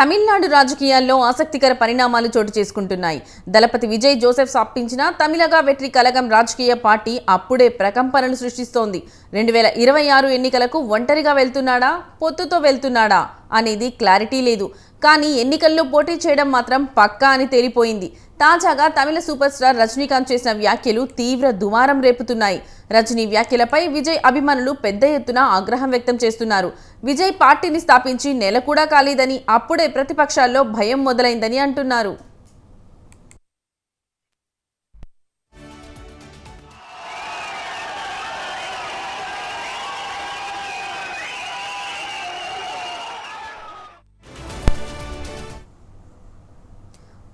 తమిళనాడు రాజకీయాల్లో ఆసక్తికర పరిణామాలు చోటు చేసుకుంటున్నాయి. దళపతి విజయ్ జోసెఫ్ స్థాపించిన తమిళగా వెట్రి కలగం రాజకీయ పార్టీ అప్పుడే ప్రకంపనలు సృష్టిస్తోంది. రెండు వేల ఇరవై ఆరు ఎన్నికలకు ఒంటరిగా వెళ్తున్నాడా? పొత్తుతో వెళ్తున్నాడా? అనేది క్లారిటీ లేదు. కానీ ఎన్నికల్లో పోటీ చేయడం మాత్రం పక్కా అని తేలిపోయింది. తాజాగా తమిళ సూపర్ స్టార్ రజనీకాంత్ చేసిన వ్యాఖ్యలు తీవ్ర దుమారం రేపుతున్నాయి. రజనీ వ్యాఖ్యలపై విజయ్ అభిమానులు పెద్ద ఎత్తున ఆగ్రహం వ్యక్తం చేస్తున్నారు. విజయ్ పార్టీని స్థాపించి నెల కూడా కాలేదని అప్పుడే ప్రతిపక్షాల్లో భయం మొదలైందని అంటున్నారు.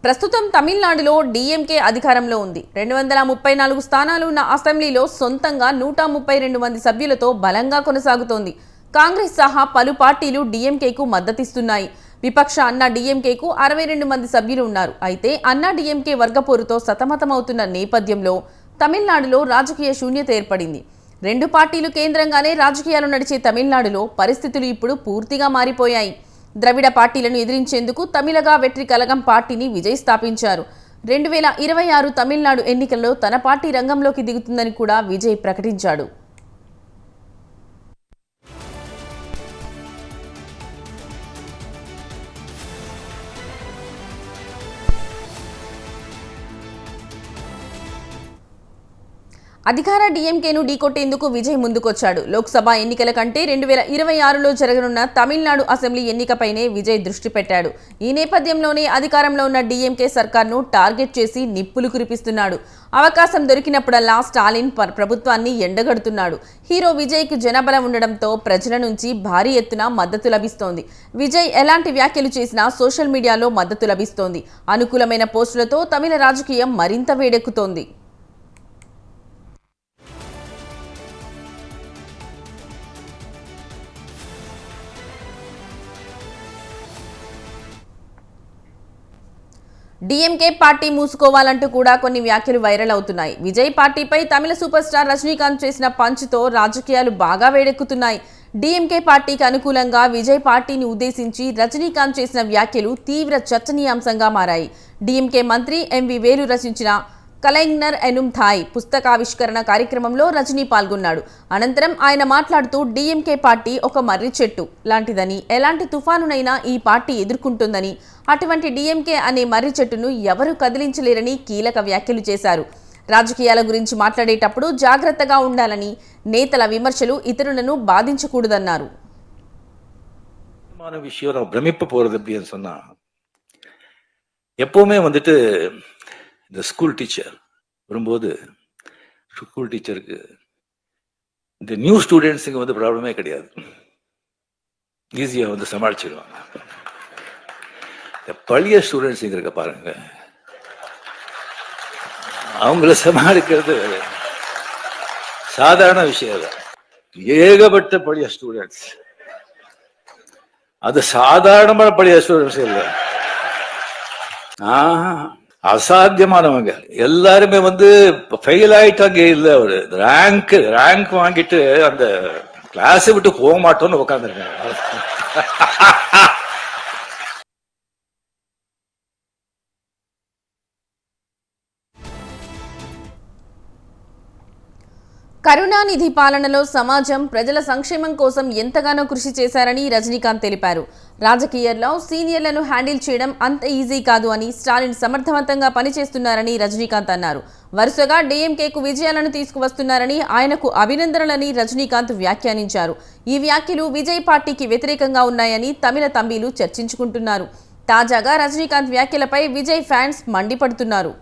ప్రస్తుతం తమిళనాడులో డీఎంకే అధికారంలో ఉంది. రెండు వందల ముప్పై నాలుగు స్థానాలు ఉన్న అసెంబ్లీలో సొంతంగా నూట ముప్పై రెండు మంది సభ్యులతో బలంగా కొనసాగుతోంది. కాంగ్రెస్ సహా పలు పార్టీలు డీఎంకేకు మద్దతిస్తున్నాయి. విపక్ష అన్నా డీఎంకేకు అరవై రెండు మంది సభ్యులు ఉన్నారు. అయితే అన్నా డీఎంకే వర్గపోరుతో సతమతమవుతున్న నేపథ్యంలో తమిళనాడులో రాజకీయ శూన్యత ఏర్పడింది. రెండు పార్టీలు కేంద్రంగానే రాజకీయాలు నడిచే తమిళనాడులో పరిస్థితులు ఇప్పుడు పూర్తిగా మారిపోయాయి. ద్రవిడ పార్టీలను ఎదిరించేందుకు తమిళగా వెట్రి కలగం పార్టీని విజయ్ స్థాపించారు. రెండు వేల ఇరవై ఆరు తమిళనాడు ఎన్నికల్లో తన పార్టీ రంగంలోకి దిగుతుందని కూడా విజయ్ ప్రకటించాడు. అధికార డీఎంకేను ఢీకొట్టేందుకు విజయ్ ముందుకొచ్చాడు. లోక్సభ ఎన్నికల కంటే రెండు వేల ఇరవై ఆరులో జరగనున్న తమిళనాడు అసెంబ్లీ ఎన్నికపైనే విజయ్ దృష్టి పెట్టాడు. ఈ నేపథ్యంలోనే అధికారంలో ఉన్న డీఎంకే సర్కార్ను టార్గెట్ చేసి నిప్పులు కురిపిస్తున్నాడు. అవకాశం దొరికినప్పుడల్లా స్టాలిన్ పర్- ప్రభుత్వాన్ని ఎండగడుతున్నాడు. హీరో విజయ్కి జనబలం ఉండడంతో ప్రజల నుంచి భారీ ఎత్తున మద్దతు లభిస్తోంది. విజయ్ ఎలాంటి వ్యాఖ్యలు చేసినా సోషల్ మీడియాలో మద్దతు లభిస్తోంది. అనుకూలమైన పోస్టులతో తమిళ రాజకీయం మరింత వేడెక్కుతోంది. డీఎంకే పార్టీ మూసుకోవాలంటూ కూడా కొన్ని వ్యాఖ్యలు వైరల్ అవుతున్నాయి. విజయ్ పార్టీపై తమిళ సూపర్ స్టార్ రజనీకాంత్ చేసిన పంచ్తో రాజకీయాలు బాగా వేడెక్కుతున్నాయి. డీఎంకే పార్టీకి అనుకూలంగా విజయ్ పార్టీని ఉద్దేశించి రజనీకాంత్ చేసిన వ్యాఖ్యలు తీవ్ర చర్చనీయాంశంగా మారాయి. డీఎంకే మంత్రి ఎంవి వేలు రచించిన కలైగ్నర్ ఎనుమ్ థాయ్ పుస్తకావిష్కరణ కార్యక్రమంలో రజనీ పాల్గొన్నాడు అనంతరం ఆయన మాట్లాడుతూ డీఎంకే పార్టీ ఒక మర్రి చెట్టు లాంటిదని ఎలాంటి తుఫానునైనా ఈ పార్టీ ఎదుర్కొంటుందని అటువంటి డీఎంకే అనే మర్రి చెట్టును ఎవరూ కదిలించలేరని కీలక వ్యాఖ్యలు చేశారు రాజకీయాల గురించి మాట్లాడేటప్పుడు జాగ్రత్తగా ఉండాలని నేతల విమర్శలు ఇతరులను బాధించకూడదన్నారు முக்கியமான விஷயம் நம்ம பிரமிப்பு போறது அப்படின்னு சொன்னா எப்பவுமே வந்துட்டு இந்த ஸ்கூல் டீச்சர் வரும்போது ஸ்கூல் டீச்சருக்கு இந்த நியூ ஸ்டூடெண்ட்ஸுக்கு வந்து ப்ராப்ளமே கிடையாது. ஈஸியா வந்து சமாளிச்சிடுவாங்க இந்த பழைய ஸ்டூடெண்ட்ஸுங்க இருக்க பாருங்க. அவங்கள சமாளிக்கிறது சாதாரண விஷயம் ஏகப்பட்ட பழைய ஸ்டூடெண்ட்ஸ் அது சாதாரணமான பழைய ஸ்டூடெண்ட்ஸ் இல்லை. ஆஹா, அசாத்தியமானவங்க. எல்லாருமே வந்து ஃபெயில் ஆயிட்டாங்க. இல்ல ஒரு ரேங்க் ரேங்க் வாங்கிட்டு அந்த கிளாஸ் விட்டு போக மாட்டோம்னு உட்காந்துருக்காங்க కరుణానిధి పాలనలో సమాజం ప్రజల సంక్షేమం కోసం ఎంతగానో కృషి చేశారని రజనీకాంత్ తెలిపారు. రాజకీయాల్లో సీనియర్లను హ్యాండిల్ చేయడం అంత ఈజీ కాదు అని స్టాలిన్ సమర్థవంతంగా పనిచేస్తున్నారని రజనీకాంత్ అన్నారు. వరుసగా డీఎంకేకు విజయాలను తీసుకువస్తున్నారని ఆయనకు అభినందనలని రజనీకాంత్ వ్యాఖ్యానించారు. ఈ వ్యాఖ్యలు విజయ్ పార్టీకి వ్యతిరేకంగా ఉన్నాయని తమిళ తంబీలు చర్చించుకుంటున్నారు. తాజాగా రజనీకాంత్ వ్యాఖ్యలపై విజయ్ ఫ్యాన్స్ మండిపడుతున్నారు.